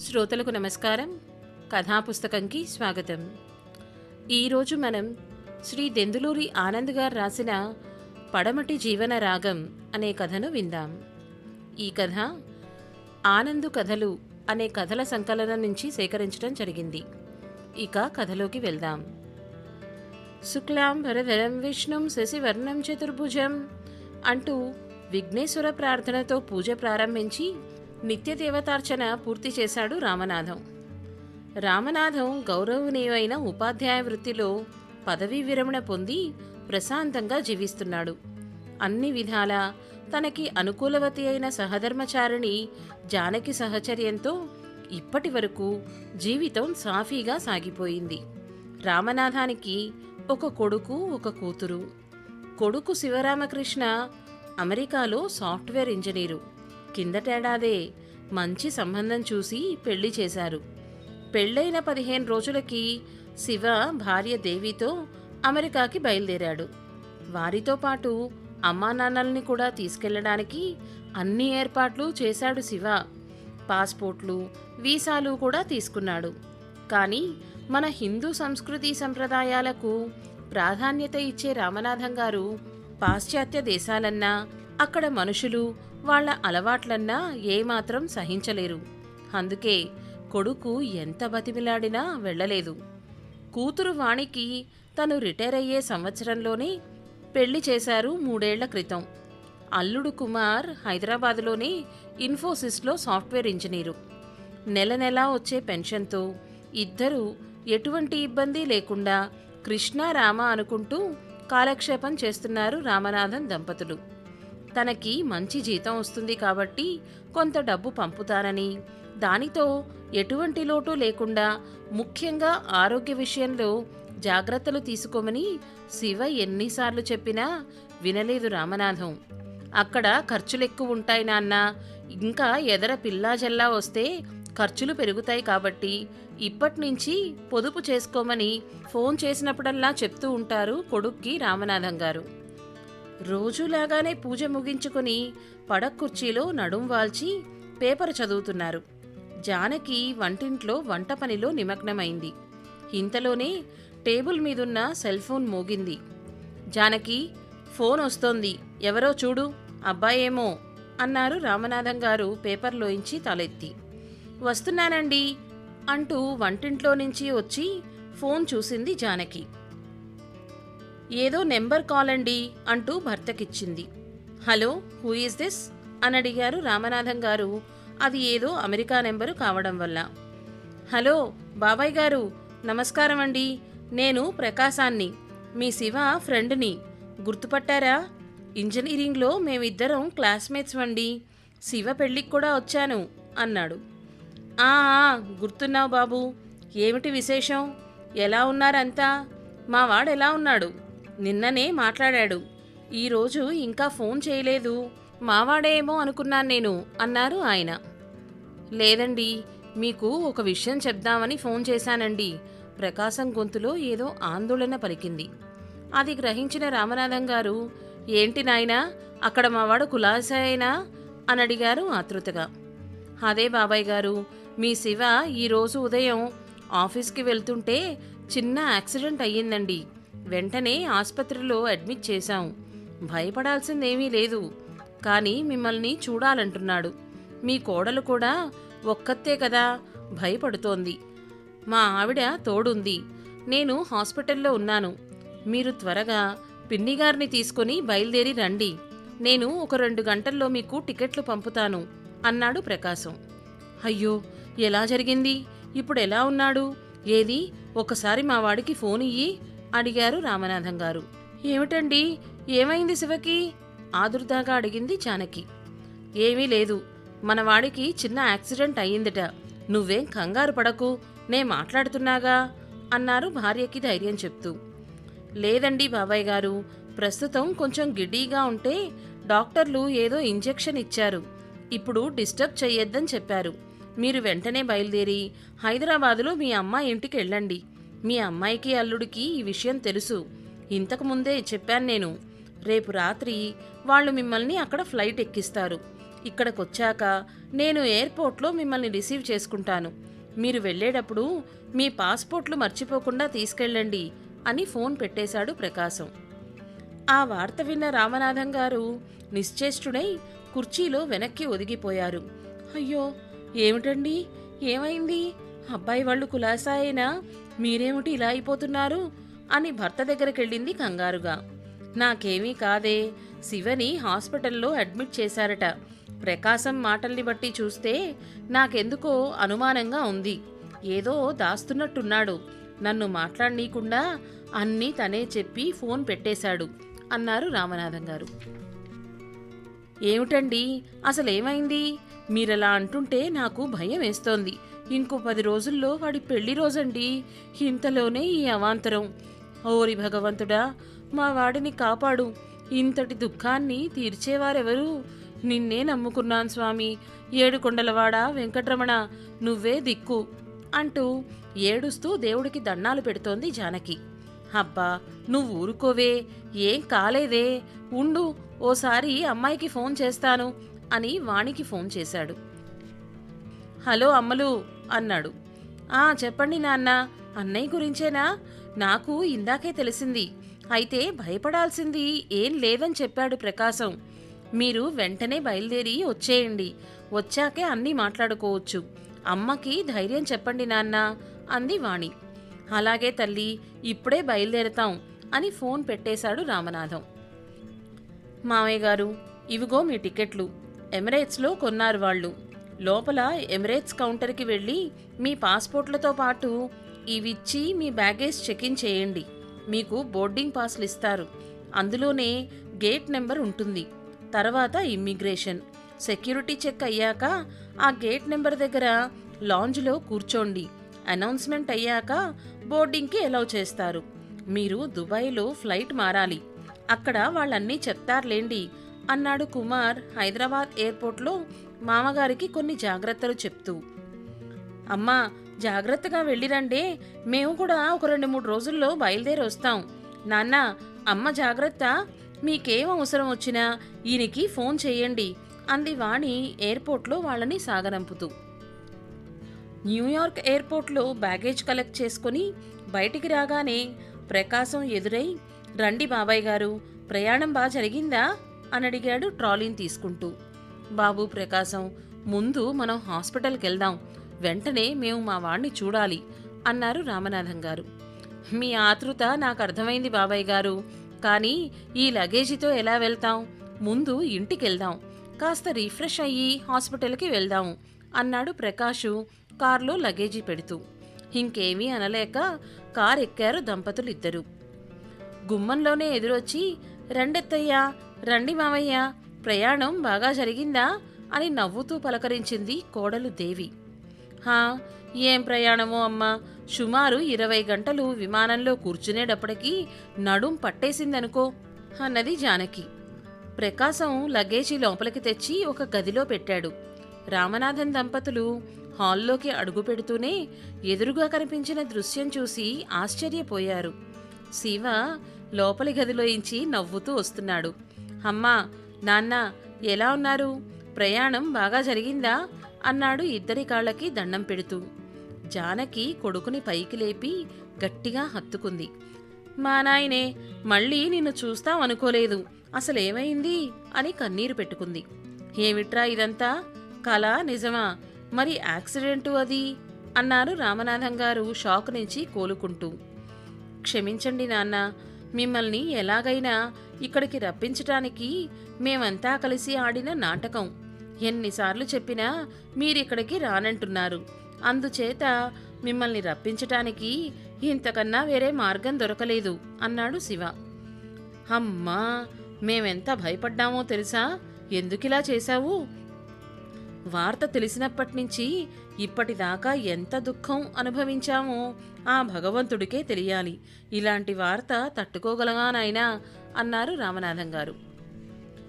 శ్రోతలకు నమస్కారం. కథాపుస్తకంకి స్వాగతం. ఈరోజు మనం శ్రీ దెందులూరి ఆనంద్ గారు రాసిన పడమటి జీవన రాగం అనే కథను విందాం. ఈ కథ ఆనందు కథలు అనే కథల సంకలనం నుంచి సేకరించడం జరిగింది. ఇక కథలోకి వెళ్దాం. శుక్లాం భరధరం విష్ణుం శశివర్ణం చతుర్భుజం అంటూ విఘ్నేశ్వర ప్రార్థనతో పూజ ప్రారంభించి నిత్య దేవతార్చన పూర్తి చేశాడు రామనాథం. రామనాథం గౌరవనీయమైన ఉపాధ్యాయ వృత్తిలో పదవీ విరమణ పొంది ప్రశాంతంగా జీవిస్తున్నాడు. అన్ని విధాల తనకి అనుకూలవతి అయిన సహధర్మచారిణి జానకి సహచర్యంతో ఇప్పటి వరకు జీవితం సాఫీగా సాగిపోయింది. రామనాథానికి ఒక కొడుకు ఒక కూతురు. కొడుకు శివరామకృష్ణ అమెరికాలో సాఫ్ట్వేర్ ఇంజనీరు. కిందటేడాదే మంచి సంబంధం చూసి పెళ్ళి చేశారు. పెళ్ళైన పదిహేను రోజులకి శివ భార్య దేవితో అమెరికాకి బయలుదేరాడు. వారితో పాటు అమ్మా నాన్నల్ని కూడా తీసుకెళ్ళడానికి అన్ని ఏర్పాట్లు చేశాడు శివ. పాస్పోర్ట్లు వీసాలు కూడా తీసుకున్నాడు. కానీ మన హిందూ సంస్కృతి సంప్రదాయాలకు ప్రాధాన్యత ఇచ్చే రామనాథం గారు పాశ్చాత్య దేశాలన్నా అక్కడ మనుషులు వాళ్ళ అలవాట్లన్నా ఏమాత్రం సహించలేరు. అందుకే కొడుకు ఎంత బతిమిలాడినా వెళ్ళలేదు. కూతురు వాణికి తను రిటైర్ అయ్యే సంవత్సరంలోనే పెళ్ళి చేశారు మూడేళ్ళ క్రితం. అల్లుడు కుమార్ హైదరాబాదులోని ఇన్ఫోసిస్లో సాఫ్ట్వేర్ ఇంజనీరు. నెల నెలా వచ్చే పెన్షన్తో ఇద్దరూ ఎటువంటి ఇబ్బంది లేకుండా కృష్ణ రామ అనుకుంటూ కాలక్షేపం చేస్తున్నారు రామనాథన్ దంపతులు. తనకి మంచి జీతం వస్తుంది కాబట్టి కొంత డబ్బు పంపుతానని దానితో ఎటువంటి లోటు లేకుండా ముఖ్యంగా ఆరోగ్య విషయంలో జాగ్రత్తలు తీసుకోమని శివ ఎన్నిసార్లు చెప్పినా వినలేదు రామనాథం. అక్కడ ఖర్చులు ఎక్కువ ఉంటాయి నాన్న. ఇంకా ఎదర పిల్లా జల్లా వస్తే ఖర్చులు పెరుగుతాయి కాబట్టి ఇప్పటి నుంచి పొదుపు చేసుకోమని ఫోన్ చేసినప్పుడల్లా చెప్తూ ఉంటారు కొడుక్కి రామనాథం గారు. రోజులాగానే పూజ ముగించుకుని పడకుర్చీలో నడుం వాల్చి పేపర్ చదువుతున్నారు. జానకి వంటింట్లో వంట పనిలో నిమగ్నమైంది. ఇంతలోనే టేబుల్ మీదున్న సెల్ ఫోన్ మోగింది. జానకి ఫోన్ వస్తోంది. ఎవరో చూడు. అబ్బాయేమో అన్నారు రామనాథం గారు పేపర్లోంచి తలెత్తి. వస్తున్నానండి అంటూ వంటింట్లో నుంచి వచ్చి ఫోన్ చూసింది జానకి. ఏదో నెంబర్ కాల్ అండి అంటూ భర్తకిచ్చింది. Hello who is this? అని అడిగారు రామనాథం గారు. అది ఏదో అమెరికా నెంబరు కావడం వల్ల. హలో బాబాయ్ గారు నమస్కారం అండి. నేను ప్రకాశాన్ని. మీ శివ ఫ్రెండ్ని. గుర్తుపట్టారా? ఇంజనీరింగ్లో మేమిద్దరం క్లాస్మేట్స్ అండి శివ పెళ్ళికి కూడా వచ్చాను అన్నాడు. ఆ ఆ, గుర్తున్నావు బాబు. ఏమిటి విశేషం? ఎలా ఉన్నారంతా? మా వాడు ఎలా ఉన్నాడు? నిన్ననే మాట్లాడాడు. ఈరోజు ఇంకా ఫోన్ చేయలేదు. మావాడేమో అనుకున్నాను నేను అన్నారు ఆయన. లేదండి మీకు ఒక విషయం చెప్దామని ఫోన్ చేశానండి. ప్రకాశం గొంతులో ఏదో ఆందోళన పలికింది. అది గ్రహించిన రామనాథం గారు ఏంటి నాయనా అక్కడ మావాడు కులాసాయేనా అని అడిగారు ఆతృతగా. అదే బాబాయ్ గారు మీ శివ ఈరోజు ఉదయం ఆఫీస్కి వెళ్తుంటే చిన్న యాక్సిడెంట్ అయ్యిందండి. వెంటనే ఆసుపత్రిలో అడ్మిట్ చేశాం. భయపడాల్సిందేమీ లేదు. కానీ మిమ్మల్ని చూడాలంటున్నాడు. మీ కోడలు కూడా ఒక్కతే కదా భయపడుతోంది. మా ఆవిడ తోడుంది. నేను హాస్పిటల్లో ఉన్నాను. మీరు త్వరగా పిన్నిగారిని తీసుకొని బయలుదేరి రండి. నేను ఒక రెండు గంటల్లో మీకు టికెట్లు పంపుతాను అన్నాడు ప్రకాశం. అయ్యో ఎలా జరిగింది? ఇప్పుడు ఎలా ఉన్నాడు? ఏది? ఒకసారి మా వాడికి ఫోన్ ఇయ్యి అడిగారు రామనాథం గారు. ఏమిటండి? ఏమైంది శివకి? ఆదుర్దాగా అడిగింది జానకి. ఏమీ లేదు. మన వాడికి చిన్న యాక్సిడెంట్ అయ్యిందిట. నువ్వేం కంగారు పడకు. నే మాట్లాడుతున్నాగా అన్నారు భార్యకి ధైర్యం చెప్తూ. లేదండి బాబాయ్ గారు. ప్రస్తుతం కొంచెం గిడ్డీగా ఉంటే డాక్టర్లు ఏదో ఇంజెక్షన్ ఇచ్చారు. ఇప్పుడు డిస్టర్బ్ చెయ్యొద్దని చెప్పారు. మీరు వెంటనే బయలుదేరి హైదరాబాదులో మీ అమ్మ ఇంటికి వెళ్ళండి మీ అమ్మాయికి అల్లుడికి ఈ విషయం తెలుసు. ఇంతకు ముందే చెప్పాను నేను. రేపు రాత్రి వాళ్ళు మిమ్మల్ని అక్కడ ఫ్లైట్ ఎక్కిస్తారు. ఇక్కడికొచ్చాక నేను ఎయిర్పోర్ట్లో మిమ్మల్ని రిసీవ్ చేసుకుంటాను. మీరు వెళ్ళేటప్పుడు మీ పాస్పోర్ట్లు మర్చిపోకుండా తీసుకెళ్ళండి అని ఫోన్ పెట్టేశాడు ప్రకాశం. ఆ వార్త విన్న రామనాథం గారు నిశ్చేష్టుడై కుర్చీలో వెనక్కి ఒదిగిపోయారు. అయ్యో ఏమిటండి? ఏమైంది? అబ్బాయి వాళ్ళు కులాసా అయినా మీరేమిటి ఇలా అయిపోతున్నారు? అని భర్త దగ్గరకెళ్ళింది కంగారుగా. నాకేమీ కాదే. శివని హాస్పిటల్లో అడ్మిట్ చేశారట. ప్రకాశం మాటల్ని బట్టి చూస్తే నాకెందుకో అనుమానంగా ఉంది. ఏదో దాస్తున్నట్టున్నాడు. నన్ను మాట్లాడనీయకుండా అన్నీ తనే చెప్పి ఫోన్ పెట్టేశాడు అన్నారు రామనాథం గారు. ఏమిటండి? అసలేమైంది? మీరలా అంటుంటే నాకు భయం వేస్తోంది ఇంకో పది రోజుల్లో వాడి పెళ్ళి రోజండి. ఇంతలోనే ఈ అవాంతరం. ఓరి భగవంతుడా మా వాడిని కాపాడు. ఇంతటి దుఃఖాన్ని తీర్చేవారెవరు? నిన్నే నమ్ముకున్నాను స్వామి. ఏడుకొండలవాడ వెంకటరమణ నువ్వే దిక్కు అంటూ ఏడుస్తూ దేవుడికి దండాలు పెడుతోంది జానకి. అబ్బా నువ్వు ఊరుకోవే ఏం కాలేదే. ఉండు ఓసారి అమ్మాయికి ఫోన్ చేస్తాను అని వాణికి ఫోన్ చేశాడు. హలో అమ్మలు అన్నాడు. ఆ చెప్పండి నాన్న అన్నయ్య గురించేనా? నాకు ఇందాకే తెలిసింది. అయితే భయపడాల్సింది ఏం లేదని చెప్పాడు ప్రకాశం. మీరు వెంటనే బయలుదేరి వచ్చేయండి. వచ్చాకే అన్నీ మాట్లాడుకోవచ్చు. అమ్మకి ధైర్యం చెప్పండి నాన్న అంది వాణి. అలాగే తల్లి ఇప్పుడే బయలుదేరతాం అని ఫోన్ పెట్టేశాడు రామనాథం. మామయ్య గారు ఇవిగో మీ టికెట్లు ఎమిరేట్స్లో కొన్నారు వాళ్ళు. లోపల ఎమిరేట్స్ కౌంటర్కి వెళ్ళి మీ పాస్పోర్ట్లతో పాటు ఇవిచ్చి మీ బ్యాగేజ్ చెక్ ఇన్ చేయండి. మీకు బోర్డింగ్ పాస్లు ఇస్తారు. అందులోనే గేట్ నెంబర్ ఉంటుంది. తర్వాత ఇమ్మిగ్రేషన్. సెక్యూరిటీ చెక్ అయ్యాక ఆ గేట్ నెంబర్ దగ్గర లాంజ్లో కూర్చోండి. అనౌన్స్మెంట్ అయ్యాక బోర్డింగ్కి ఎలౌ చేస్తారు. మీరు దుబాయ్లో ఫ్లైట్ మారాలి. అక్కడ వాళ్ళన్నీ చెప్తారులేండి. అన్నాడు కుమార్ హైదరాబాద్ ఎయిర్పోర్ట్లో మామగారికి కొన్ని జాగ్రత్తలు చెప్తూ అమ్మా జాగ్రత్తగా వెళ్ళిరండి. మేము కూడా ఒక రెండు మూడు రోజుల్లో బయలుదేరి వస్తాం. నాన్న అమ్మ జాగ్రత్త. మీకేం అవసరం వచ్చినా ఈయనకి ఫోన్ చేయండి అంది వాణి ఎయిర్పోర్ట్లో వాళ్ళని సాగనంపుతూ. న్యూయార్క్ ఎయిర్పోర్ట్లో బ్యాగేజ్ కలెక్ట్ చేసుకుని బయటికి రాగానే ప్రకాశం ఎదురై రండి బాబాయ్ గారు ప్రయాణం బాగా జరిగిందా? అని అడిగాడు ట్రాలీని తీసుకుంటూ. బాబు ప్రకాశం ముందు మనం హాస్పిటల్కి వెళ్దాం వెంటనే మేము మా వాణ్ణి చూడాలి అన్నారు రామనాథం గారు. మీ ఆతృత నాకు అర్థమైంది బాబాయ్ గారు కానీ ఈ లగేజీతో ఎలా వెళ్తాం? ముందు ఇంటికి వెళ్దాం కాస్త రిఫ్రెష్ అయ్యి హాస్పిటల్కి వెళ్దాం అన్నాడు ప్రకాషు కారులో లగేజీ పెడుతూ. ఇంకేమీ అనలేక కారు ఎక్కారు దంపతులు ఇద్దరు గుమ్మంలోనే ఎదురొచ్చి రండెత్తయ్యా రండి మావయ్య ప్రయాణం బాగా జరిగిందా అని నవ్వుతూ పలకరించింది కోడలు దేవి. హా ఏం ప్రయాణమో అమ్మా. సుమారు ఇరవై గంటలు విమానంలో కూర్చునేటప్పటికీ నడుం పట్టేసిందనుకో అన్నది జానకి. ప్రకాశం లగేజీ లోపలికి తెచ్చి ఒక గదిలో పెట్టాడు. రామనాథన్ దంపతులు హాల్లోకి అడుగు పెడుతూనే ఎదురుగా కనిపించిన దృశ్యం చూసి ఆశ్చర్యపోయారు. శివ లోపలి గదిలోంచి నవ్వుతూ వస్తున్నాడు. అమ్మా నాన్న ఎలా ఉన్నారు? ప్రయాణం బాగా జరిగిందా? అన్నాడు ఇద్దరి కాళ్ళకి దండం పెడుతూ. జానకి కొడుకుని పైకి లేపి గట్టిగా హత్తుకుంది. మా నాయనే మళ్ళీ నిన్ను చూస్తాం అనుకోలేదు. అసలేమైంది? అని కన్నీరు పెట్టుకుంది. ఏమిట్రా ఇదంతా? కళ నిజమా? మరి యాక్సిడెంటు అది? అన్నారు రామనాథం గారు షాక్ నుంచి కోలుకుంటూ. క్షమించండి నాన్న మిమ్మల్ని ఎలాగైనా ఇక్కడికి రప్పించటానికి మేమంతా కలిసి ఆడిన నాటకం. ఎన్నిసార్లు చెప్పినా మీరిక్కడికి రానంటున్నారు. అందుచేత మిమ్మల్ని రప్పించటానికి ఇంతకన్నా వేరే మార్గం దొరకలేదు అన్నాడు శివ. అమ్మా మేమెంత భయపడ్డామో తెలుసా? ఎందుకిలా చేశావు? వార్త తెలిసినప్పటి నుంచి ఇప్పటిదాకా ఎంత దుఃఖం అనుభవించామో ఆ భగవంతుడికే తెలియాలి. ఇలాంటి వార్త తట్టుకోగలగా నాయనా అన్నారు రామనాథం గారు.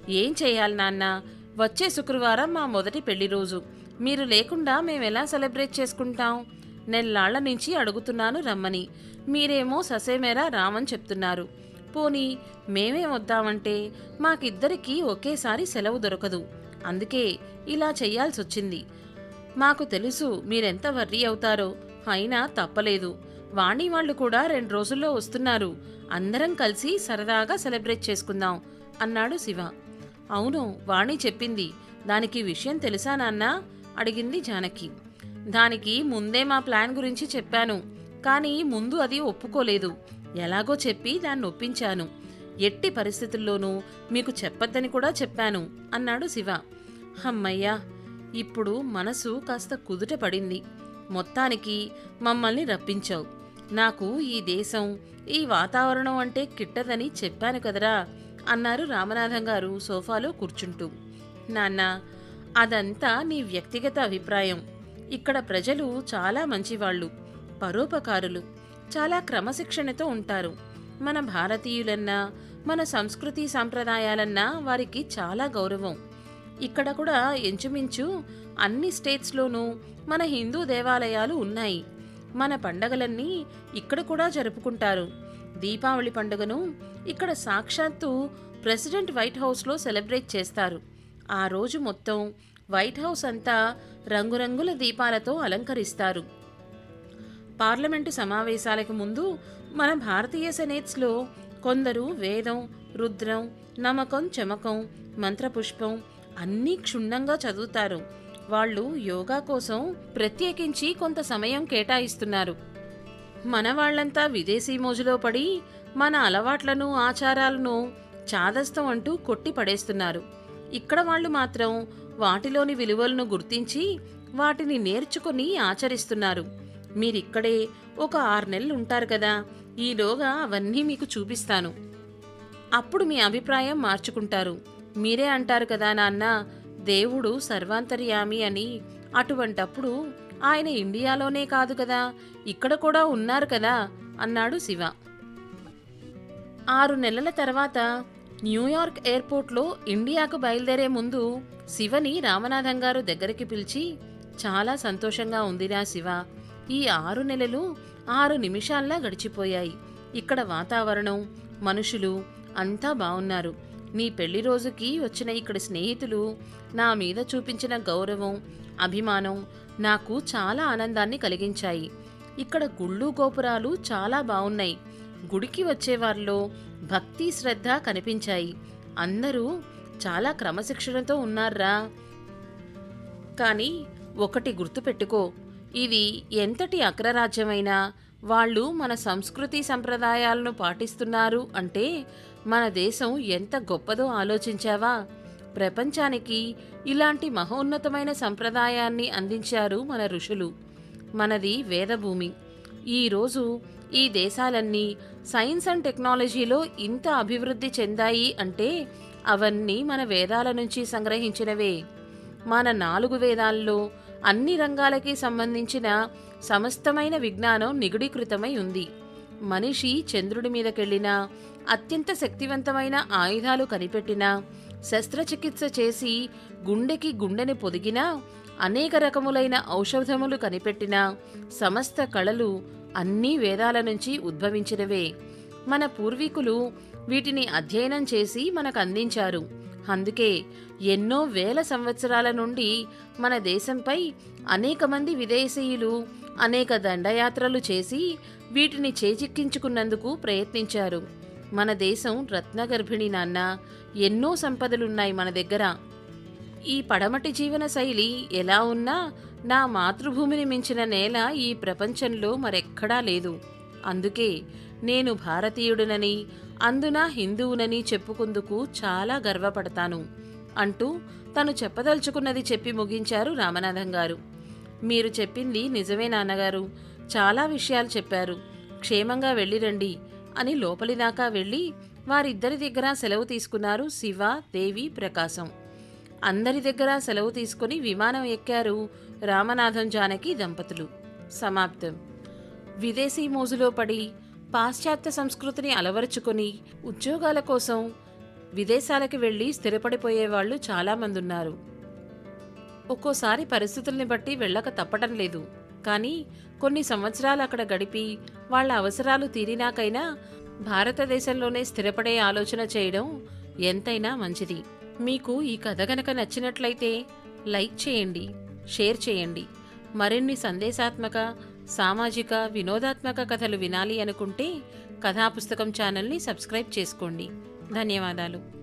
ఏం చేయాలి నాన్న? వచ్చే శుక్రవారం మా మొదటి పెళ్ళి రోజు. మీరు లేకుండా మేమెలా సెలబ్రేట్ చేసుకుంటాం? నెల్లాళ్ళ నుంచి అడుగుతున్నాను రమ్మని. మీరేమో ససేమేరా రామని చెప్తున్నారు. పోనీ మేమే వద్దామంటే మాకిద్దరికీ ఒకేసారి సెలవు దొరకదు. అందుకే ఇలా చెయ్యాల్సొచ్చింది మాకు తెలుసు మీరెంత వర్రీ అవుతారో. అయినా తప్పలేదు. వాణి వాళ్ళు కూడా రెండు రోజుల్లో వస్తున్నారు. అందరం కలిసి సరదాగా సెలబ్రేట్ చేసుకుందాం అన్నాడు శివ. అవును వాణి చెప్పింది. దానికి విషయం తెలుసా నాన్న? అడిగింది జానకి. దానికి ముందే మా ప్లాన్ గురించి చెప్పాను. కానీ ముందు అది ఒప్పుకోలేదు. ఎలాగో చెప్పి దాన్ని ఒప్పించాను. ఎట్టి పరిస్థితుల్లోనూ మీకు చెప్పొద్దని కూడా చెప్పాను అన్నాడు శివ. అమ్మయ్యా ఇప్పుడు మనసు కాస్త కుదుట పడింది. మొత్తానికి మమ్మల్ని రప్పించావు. నాకు ఈ దేశం ఈ వాతావరణం అంటే కిట్టదని చెప్పాను కదరా అన్నారు రామనాథం గారు సోఫాలో కూర్చుంటూ. నాన్న అదంతా నీ వ్యక్తిగత అభిప్రాయం. ఇక్కడ ప్రజలు చాలా మంచివాళ్ళు పరోపకారులు చాలా క్రమశిక్షణతో ఉంటారు. మన భారతీయులన్నా మన సంస్కృతి సాంప్రదాయాలన్నా వారికి చాలా గౌరవం. ఇక్కడ కూడా ఇంచుమించు అన్ని స్టేట్స్లోనూ మన హిందూ దేవాలయాలు ఉన్నాయి. మన పండగలన్నీ ఇక్కడ కూడా జరుపుకుంటారు. దీపావళి పండుగను ఇక్కడ సాక్షాత్తు ప్రెసిడెంట్ వైట్ హౌస్లో సెలబ్రేట్ చేస్తారు. ఆ రోజు మొత్తం వైట్ హౌస్ అంతా రంగురంగుల దీపాలతో అలంకరిస్తారు. పార్లమెంటు సమావేశాలకు ముందు మన భారతీయ సెనేట్స్లో కొందరు వేదం రుద్రం నమకం చమకం మంత్రపుష్పం అన్నీ క్షుణ్ణంగా చదువుతారు. వాళ్ళు యోగా కోసం ప్రత్యేకించి కొంత సమయం కేటాయిస్తున్నారు. మన వాళ్ళంతా విదేశీ మోజులో పడి మన అలవాట్లను ఆచారాలను చాదస్తం అంటూ కొట్టి పడేస్తున్నారు. ఇక్కడ వాళ్ళు మాత్రం వాటిలోని విలువలను గుర్తించి వాటిని నేర్చుకుని ఆచరిస్తున్నారు. మీరిక్కడే ఒక ఆరు నెలలు ఉంటారు కదా ఈలోగా అవన్నీ మీకు చూపిస్తాను. అప్పుడు మీ అభిప్రాయం మార్చుకుంటారు. మీరే అంటారు కదా నాన్న దేవుడు సర్వాంతర్యామి అని అటువంటప్పుడు ఆయన ఇండియాలోనే కాదు కదా ఇక్కడ కూడా ఉన్నారు కదా అన్నాడు శివ. ఆరు నెలల తర్వాత న్యూయార్క్ ఎయిర్పోర్ట్లో ఇండియాకు బయలుదేరే ముందు శివని రామనాథం గారు దగ్గరికి పిలిచి చాలా సంతోషంగా ఉందిరా శివ ఈ ఆరు నెలలు ఆరు నిమిషాల్లా గడిచిపోయాయి. ఇక్కడ వాతావరణం మనుషులు అంతా బాగున్నారు. నీ పెళ్ళి రోజుకి వచ్చిన ఇక్కడి స్నేహితులు నా మీద చూపించిన గౌరవం అభిమానం నాకు చాలా ఆనందాన్ని కలిగించాయి. ఇక్కడ గుళ్ళు గోపురాలు చాలా బాగున్నాయి గుడికి వచ్చేవారిలో భక్తి శ్రద్ధ కనిపించాయి. అందరూ చాలా క్రమశిక్షణతో ఉన్నారా? కానీ ఒకటి గుర్తుపెట్టుకో ఇది ఎంతటి అగ్రరాజ్యమైనా వాళ్ళు మన సంస్కృతి సంప్రదాయాలను పాటిస్తున్నారు అంటే మన దేశం ఎంత గొప్పదో ఆలోచించావా? ప్రపంచానికి ఇలాంటి మహోన్నతమైన సంప్రదాయాన్ని అందించారు మన ఋషులు. మనది వేదభూమి. ఈరోజు ఈ దేశాలన్నీ సైన్స్ అండ్ టెక్నాలజీలో ఇంత అభివృద్ధి చెందాయి అంటే అవన్నీ మన వేదాల నుంచి సంగ్రహించినవే. మన నాలుగు వేదాల్లో అన్ని రంగాలకి సంబంధించిన సమస్తమైన విజ్ఞానం నిగుడీకృతమై ఉంది. మనిషి చంద్రుడి మీదకెళ్ళినా అత్యంత శక్తివంతమైన ఆయుధాలు కనిపెట్టినా శస్త్రచికిత్స చేసి గుండెకి గుండెని పొదిగినా అనేక రకములైన ఔషధములు కనిపెట్టినా సమస్త కళలు అన్నీ వేదాల నుంచి ఉద్భవించినవే. మన పూర్వీకులు వీటిని అధ్యయనం చేసి మనకు అందించారు అందుకే ఎన్నో వేల సంవత్సరాల నుండి మన దేశంపై అనేక మంది విదేశీయులు అనేక దండయాత్రలు చేసి వీటిని చేజిక్కించుకున్నందుకు ప్రయత్నించారు. మన దేశం రత్నగర్భిణి నాన్న ఎన్నో సంపదలున్నాయి మన దగ్గర. ఈ పడమటి జీవన శైలి ఎలా ఉన్నా నా మాతృభూమిని మించిన నేల ఈ ప్రపంచంలో మరెక్కడా లేదు. అందుకే నేను భారతీయుడినని అందున హిందువునని చెప్పుకుందుకు చాలా గర్వపడతాను. అంటూ తను చెప్పదలుచుకున్నది చెప్పి ముగించారు రామనాథం గారు. మీరు చెప్పింది నిజమే నాన్నగారు. చాలా విషయాలు చెప్పారు. క్షేమంగా వెళ్ళిరండి అని లోపలి దాకా వెళ్ళి వారిద్దరి దగ్గర సెలవు తీసుకున్నారు శివ దేవి ప్రకాశం. అందరి దగ్గర సెలవు తీసుకుని విమానం ఎక్కారు రామనాథం జానకి దంపతులు. సమాప్తం. విదేశీ మోజులో పడి పాశ్చాత్య సంస్కృతిని అలవరుచుకొని ఉద్యోగాల కోసం విదేశాలకు వెళ్ళి స్థిరపడిపోయేవాళ్ళు చాలామంది ఉన్నారు ఒక్కోసారి పరిస్థితుల్ని బట్టి వెళ్ళక తప్పటం లేదు. కానీ కొన్ని సంవత్సరాలు అక్కడ గడిపి వాళ్ళ అవసరాలు తీరినాకైనా భారతదేశంలోనే స్థిరపడే ఆలోచన చేయడం ఎంతైనా మంచిది. మీకు ఈ కథ గనక నచ్చినట్లయితే లైక్ చేయండి షేర్ చేయండి. మరిన్ని సందేశాత్మక సామాజిక వినోదాత్మక కథలు వినాలి అనుకుంటే కథాపుస్తకం ఛానల్ని సబ్స్క్రైబ్ చేసుకోండి. ధన్యవాదాలు.